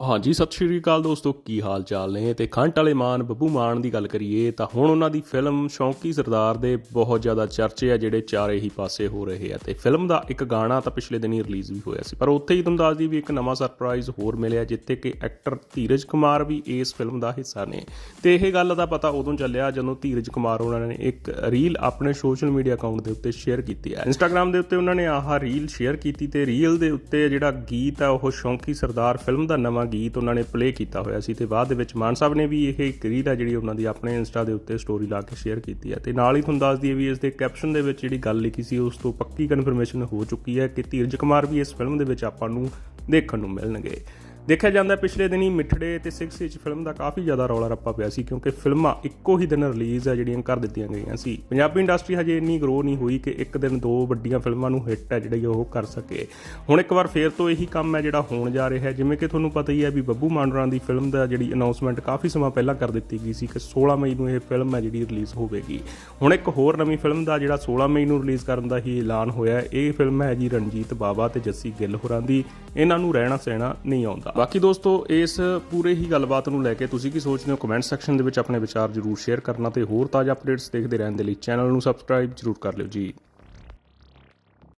ਹਾਂਜੀ, ਸਤਿ ਸ਼੍ਰੀ ਅਕਾਲ ਦੋਸਤੋ, ਕੀ ਹਾਲ ਚਾਲ ਨੇ? ਤੇ ਖੰਟ ਵਾਲੇ ਮਾਨ, ਬੱਬੂ ਮਾਨ ਦੀ ਗੱਲ ਕਰੀਏ, ਤਾਂ ਹੁਣ ਉਹਨਾਂ ਦੀ ਫਿਲਮ ਸ਼ੌਂਕੀ ਸਰਦਾਰ ਦੇ ਬਹੁਤ ਜ਼ਿਆਦਾ ਚਰਚੇ ਆ, ਜਿਹੜੇ ਚਾਰੇ ਹੀ ਪਾਸੇ ਹੋ ਰਹੇ ਆ। ਤੇ ਫਿਲਮ ਦਾ ਇੱਕ ਗਾਣਾ ਤਾਂ ਪਿਛਲੇ ਦਿਨੀ ਰਿਲੀਜ਼ ਵੀ ਹੋਇਆ ਸੀ, ਪਰ ਉੱਥੇ ਹੀ ਤੁਹਾਨੂੰ ਦੱਸਦੀ ਵੀ ਇੱਕ ਨਵਾਂ ਸਰਪ੍ਰਾਈਜ਼ ਹੋਰ ਮਿਲਿਆ, ਜਿੱਥੇ ਕਿ ਐਕਟਰ ਧੀਰਜ ਕੁਮਾਰ ਵੀ ਇਸ ਫਿਲਮ ਦਾ ਹਿੱਸਾ ਨੇ। ਤੇ ਇਹ ਗੱਲ ਦਾ ਪਤਾ ਉਦੋਂ ਚੱਲਿਆ, ਜਦੋਂ ਧੀਰਜ ਕੁਮਾਰ ਉਹਨਾਂ ਨੇ ਇੱਕ ਰੀਲ ਆਪਣੇ ਸੋਸ਼ਲ ਮੀਡੀਆ ਅਕਾਊਂਟ ਦੇ ਉੱਤੇ ਸ਼ੇਅਰ ਕੀਤੀ ਹੈ ਇੰਸਟਾਗ੍ਰam ਦੇ ਉੱਤੇ ਉਹਨਾਂ ਨੇ ਆਹ ਰੀਲ ਸ਼ੇਅਰ ਕੀਤੀ ਤੇ ਰੀਲ ਦੇ ਉੱਤੇ ਜਿਹੜਾ ਗੀਤ ਆ, ਉਹ ਸ਼ੌਂਕੀ ਸਰਦਾਰ ਫਿਲਮ ਦਾ ਨਵਾਂ ਗੀਤ ਉਹਨਾਂ ਨੇ ਪਲੇ ਕੀਤਾ ਹੋਇਆ ਸੀ ਤੇ ਬਾਅਦ ਦੇ ਵਿੱਚ ਮਾਨ ਸਾਹਿਬ ਨੇ ਵੀ ਇਹ ਇੱਕ ਰੀਲ ਆ ਜਿਹੜੀ ਉਹਨਾਂ ਦੀ ਆਪਣੇ ਇੰਸਟਾ ਦੇ ਉੱਤੇ ਸਟੋਰੀ ਲਾ ਕੇ ਸ਼ੇਅਰ ਕੀਤੀ ਹੈ ਤੇ ਨਾਲ ਹੀ ਤੁਹਾਨੂੰ ਦੱਸ ਦਈਏ ਵੀ ਇਸ ਦੇ ਕੈਪਸ਼ਨ ਦੇ ਵਿੱਚ ਜਿਹੜੀ ਗੱਲ ਲਿਖੀ ਸੀ, ਉਸ ਤੋਂ ਪੱਕੀ ਕਨਫਰਮੇਸ਼ਨ ਹੋ ਚੁੱਕੀ ਹੈ ਕਿ ਧੀਰਜ ਕੁਮਾਰ ਵੀ ਇਸ ਫਿਲਮ ਦੇ ਵਿੱਚ ਆਪਾਂ ਨੂੰ ਦੇਖਣ ਨੂੰ ਮਿਲਣਗੇ। ਦੇਖਿਆ ਜਾਂਦਾ ਪਿਛਲੇ ਦਿਨੀ ਮਿੱਠੜੇ ਤੇ 6 ਇੰਚ ਫਿਲਮ ਦਾ ਕਾਫੀ ਜ਼ਿਆਦਾ ਰੌਲਾ ਰੱਪਾ ਪਿਆ ਸੀ, ਕਿਉਂਕਿ ਫਿਲਮਾਂ ਇੱਕੋ ਹੀ ਦਿਨ ਰਿਲੀਜ਼ ਆ, ਜਿਹੜੀਆਂ ਕਰ ਦਿੱਤੀਆਂ ਗਈਆਂ ਸੀ। ਪੰਜਾਬੀ ਇੰਡਸਟਰੀ ਹਜੇ ਇੰਨੀ ਗਰੋ ਨਹੀਂ ਹੋਈ ਕਿ ਇੱਕ ਦਿਨ ਦੋ ਵੱਡੀਆਂ ਫਿਲਮਾਂ ਨੂੰ ਹਿੱਟ ਹੈ, ਜਿਹੜੀ ਉਹ ਕਰ ਸਕੇ। ਹੁਣ ਇੱਕ ਵਾਰ ਫੇਰ ਤੋਂ ਇਹੀ ਕੰਮ ਹੈ, ਜਿਹੜਾ ਹੋਣ ਜਾ ਰਿਹਾ ਹੈ। ਜਿਵੇਂ ਕਿ ਤੁਹਾਨੂੰ ਪਤਾ ਹੀ ਹੈ ਵੀ ਬੱਬੂ ਮਾਨਰਾਂ ਦੀ ਫਿਲਮ ਦਾ ਜਿਹੜੀ ਅਨਾਉਂਸਮੈਂਟ ਕਾਫੀ ਸਮਾਂ ਪਹਿਲਾਂ ਕਰ ਦਿੱਤੀ ਗਈ ਸੀ ਕਿ 16 ਮਈ ਨੂੰ ਇਹ ਫਿਲਮ ਹੈ, ਜਿਹੜੀ ਰਿਲੀਜ਼ ਹੋਵੇਗੀ। ਹੁਣ ਇੱਕ ਹੋਰ ਨਵੀਂ ਫਿਲਮ ਦਾ ਜਿਹੜਾ 16 ਮਈ ਨੂੰ ਰਿਲੀਜ਼ ਕਰਨ ਦਾ ਹੀ ਐਲਾਨ ਹੋਇਆ ਇਹ ਫਿਲਮ ਹੈ ਜੀ ਰਣਜੀਤ ਬਾਵਾ ਤੇ ਜੱਸੀ ਗਿੱਲ ਹੋਰਾਂ ਦੀ। ਇਹਨਾਂ ਨੂੰ ਰਹਿਣਾ ਸਹਿਣਾ ਨਹੀਂ ਆਉਂਦਾ। ਬਾਕੀ ਦੋਸਤੋ, ਇਸ ਪੂਰੇ ਹੀ ਗੱਲਬਾਤ ਨੂੰ ਲੈ ਕੇ ਤੁਸੀਂ ਕੀ ਸੋਚਦੇ ਹੋ? ਕਮੈਂਟ ਸੈਕਸ਼ਨ ਦੇ ਵਿੱਚ ਆਪਣੇ ਵਿਚਾਰ ਜ਼ਰੂਰ ਸ਼ੇਅਰ ਕਰਨਾ ਤੇ ਹੋਰ ਤਾਜ਼ਾ ਅਪਡੇਟਸ ਦੇਖਦੇ ਰਹਿਣ ਦੇ ਲਈ ਚੈਨਲ ਨੂੰ ਸਬਸਕ੍ਰਾਈਬ ਜ਼ਰੂਰ ਕਰ ਲਿਓ ਜੀ।